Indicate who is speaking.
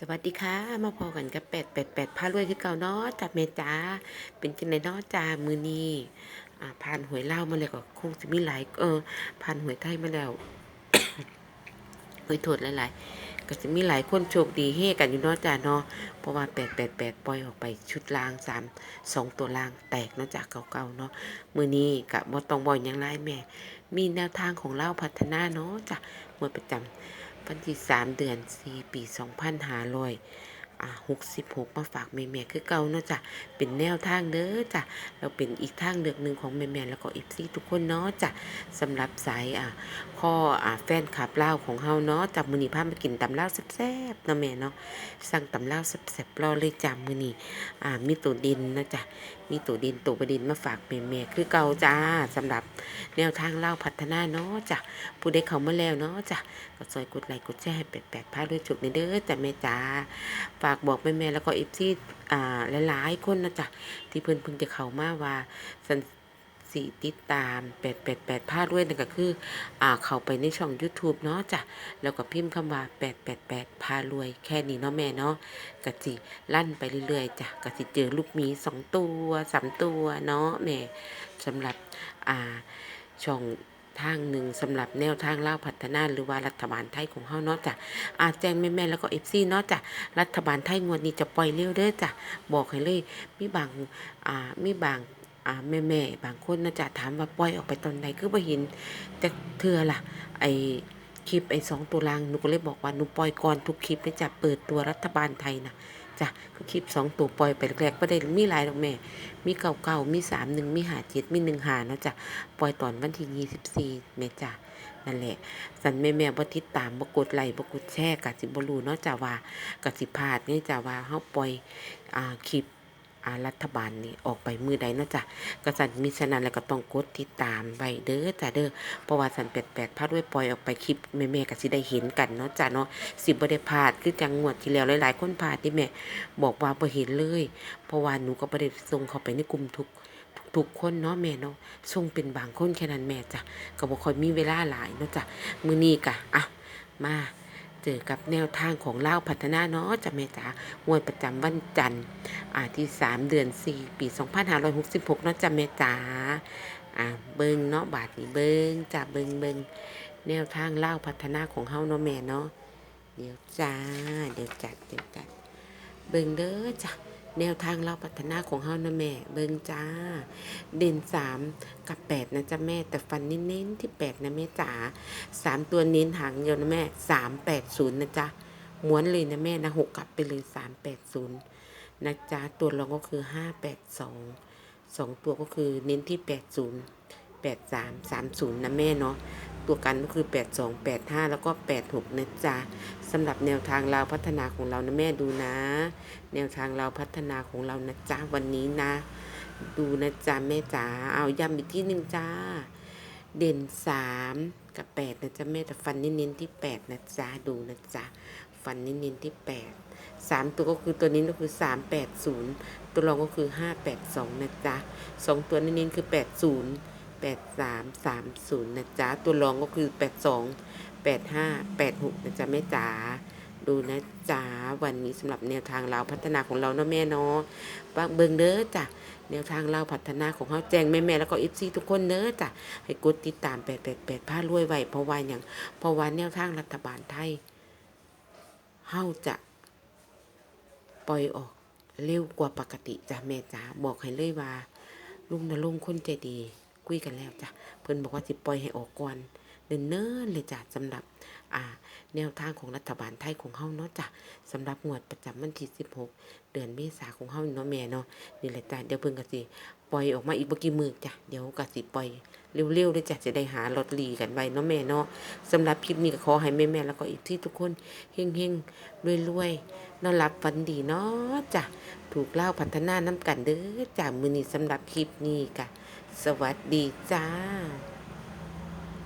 Speaker 1: สวัสดีค่ะ มาพอกันกับแปดแปดแปดพารวยคือเก่าเนาะจับเมจ้าเป็นจังไดเนาะจ้ามือนีอ่าผ่านหวยเล่ามาแล้วก็คงจะมีหลายเออผ่านหวยไทยมาแล้วหวยโทษหลายๆ ก็จะมีหลายคนโชคดีเฮกันอยู่เนาะจ้าเนาะเพราะว่าแปดแปดแปดปล่อยออกไปชุดลางสามสองตัวลางแตกเนาะจากเก่าๆเนาะมือนี้กะบ่ต้องบ่อยยังไรแม่ มีแนวทางของเล่าพัฒนาเนาะจ้ะหมวดประจำ วันที่สามเดือนสี่ปีสองพันห้าร้อยหกสิบหกมาฝากแม่แม่คือเก่าเนาะจ้ะเป็นแนวทางเด้อจ้ะเราเป็นอีกทางเลือกหนึ่งของแม่แม่แล้วก็อีซีทุกคนเนาะจ้ะสำหรับสายอ่าข้ออ่าแฟนคลับเล่าของเฮาเนาะจับมือนีพามากินตำเล่าแซ่บๆเนาะแม่เนาะสั่งตำเล่าแซ่บๆรอเลยจ้ะมือนีอ่ามีตัวดินนะจ้ะมีตัวดินตัวประดินมาฝากเม่แม่ๆคือเก่าจ้าสำหรับแนวทางเล่าพัฒนาเนาะจ้ะผู้ใดเข้ามาแล้วเนาะจ้ะก็ซอยกดไลค์กดแชร์แปดแปดพาด้วยจุกในเด้อจ้ะแม่จ้าฝากบอกแม่แม่แล้วก็อีฟซี่อ่าหลายๆคนนะจ้ะที่เพิ่นเพิ่งจะเข้ามาว่าสัน สีติดตามแปดแปดแปดพาด้วยนั่นก็คือ อ่า เข้าไปในช่อง YouTube เนาะจ้ะ แล้วก็พิมพ์คำว่าแปดแปดแปดพารวยแค่นี้เนาะแม่เนาะกะสิลั่นไปเรื่อยๆจ้ะกะสิเจอลูกหมีสองตัวสามตัวเนาะแม่สำหรับ อ่า ช่องทางหนึ่งสำหรับแนวทางเล่าพัฒนาหรือว่ารัฐบาลไทยของเฮาเนาะจ้ะอาแจ้งแม่ๆแล้วก็เอฟซีเนาะจ้ะรัฐบาลไทยงวดนี้จะปล่อยเร็วเด้อจ้ะบอกให้เลยมีบางอ่ามีบาง อ่าแม่ๆบางคนนะจ้ะถามว่าปล่อยออกไปตอนไหนคือบ่เห็นแต่เทื่อล่ะ ไอคลิปไอสองตัวลางหนูก็เลยบอกว่าหนูปล่อยก่อนทุกคลิปเลยจ้ะเปิดตัวรัฐบาลไทยนะจ้ะคือคลิปสองตัวปล่อยไปแรกๆก็ได้มีหลายดอกแม่ มีเก่าๆมีสามหนึ่งมีหาเจ็ดมีหนึ่งหาเนาะจ้ะปล่อยตอนวันที่ยี่สิบสี่เมจ้านั่นแหละ สันแม่แม่บ่ติดตามบ่กดไลค์บ่กดแชร์กะสิบ่รู้เนาะจ้าว่ากะสิพลาดนี่จ้าว่าเฮาปล่อยอ่าคลิป รัฐบาลนี่ออกไปมือใดเนาะจ้ะกะสันมีฉะนั้นแล้วก็ต้องกดติดตามไว้เด้อจ้าเด้อเพราะว่าสันแปดแปดพาด้วยปล่อยออกไปคลิปแม่แม่ๆก็สิได้เห็นกันเนาะจ้าเนาะสิบ่ได้พลาดคือจังงวดที่แล้วหลายๆคนพลาดที่แม่บอกว่าบ่เห็นเลย เพราะว่าหนูก็บ่ได้ส่งเข้าไปในกลุ่มทุกทุกคนเนาะแม่เนาะส่งเป็นบางคนแค่นั้นแม่จ้ะก็บ่ค่อยมีเวลาหลายเนาะจ้ะมื้อนี้กะอะมา เจอกับแนวทางของเล่าพัฒนาเนาะจะแม่จ๋างวดประจำวันจันทร์อ่าที่ 3 เดือน 4 ปี 2566เนาะจ้ะแม่จ๋าอ่าเบิ่งเนาะบาทนี้เบิ่งจ้ะเบิ่งเบิ่งแนวทางเล่าพัฒนาของเฮาเนาะแม่เนาะเดี๋ยวจ้า เดี๋ยวจัดเดี๋ยวจัด เบิ่งเด้อจ้า แนวทางเราพัฒนาของเฮานะแม่ เบิงจ้า เด่นสามกับแปดนะจ๊ะแม่ แต่ฟันเน้นๆที่แปดนะแม่จ๋าสามตัวเน้นหางเดียวนะแม่สามแปดศูนย์นะจ๊ะม้วนเลยนะแม่นะหกกลับไปเลยสามแปดศูนย์นะจ๊ะตัวรองก็คือห้าแปดสองสองตัวก็คือเน้นที่แปดศูนย์ แปดสามสามศูนย์นะแม่เนาะ ตัวกันก็คือแปดสองแปดห้าแล้วก็แปดหกนะจ๊ะสำหรับแนวทางเราพัฒนาของเรานะแม่ดูนะ แนวทางเราพัฒนาของเรานะจ๊ะวันนี้นะ ดูนะจ๊ะแม่จ๋า เอาย้ำอีกที่หนึ่งจ้า เด่นสามกับแปดนะจ๊ะแม่แต่ฟันเน้นๆที่แปดนะจ๊ะดูนะจ๊ะฟันเน้นๆที่แปดสามตัวก็คือตัวนี้ก็คือสามแปดศูนย์ตัวรองก็คือห้าแปดสองนะจ๊ะสองตัวเน้นๆคือแปดศูนย์แปดสามสามศูนย์นะจ๊ะ ตัวรองก็คือแปดสองแปดห้าแปดหกนะจ๊ะแม่จ๋าดูนะจ๊ะ วันนี้สำหรับแนวทางเราพัฒนาของเราเนาะแม่เนาะบางเบิงเด้อจ้ะแนวทางเราพัฒนาของเขาแจ้งแม่แม่ๆแล้วก็อิฟซีทุกคนเด้อจ้ะให้กดติดตามแปดแปดแปดผ้ารวยไว้เพราะว่าอย่างเพราะว่าแนวทางรัฐบาลไทยเฮาจะปล่อยออกเร็วกว่าปกติจ้ะแม่จ๋าบอกให้เลยว่าลุงนรงค์คนใจดี คุยกันแล้วจ้ะเพิ่นบอกว่าสิปล่อยให้ออกก่อน เนิ่นๆเลยจ้ะสำหรับแนวทางของรัฐบาลไทยของเฮาเนาะจ้ะสำหรับงวดประจำวันที่ 16 เดือนเมษาของเฮาเนาะแม่เนาะนี่แหละจ้ะเดี๋ยวเพิ่นก็สิปล่อยออกมาอีกบ่กี่มื้อจ้ะเดี๋ยวก็สิปล่อยเร็วๆเลยจ้ะจะได้หาลอตเตอรี่กันไว้เนาะแม่เนาะสำหรับคลิปนี้ก็ขอให้แม่ๆแล้วก็อีกที่ทุกคนเฮงๆรวยๆนอนหลับฝันดีเนาะจ้ะถูกเล่าพัฒนาน้ำกันเด้อจ้ะมื้อนี้สำหรับคลิปนี้ก็สวัสดีจ้า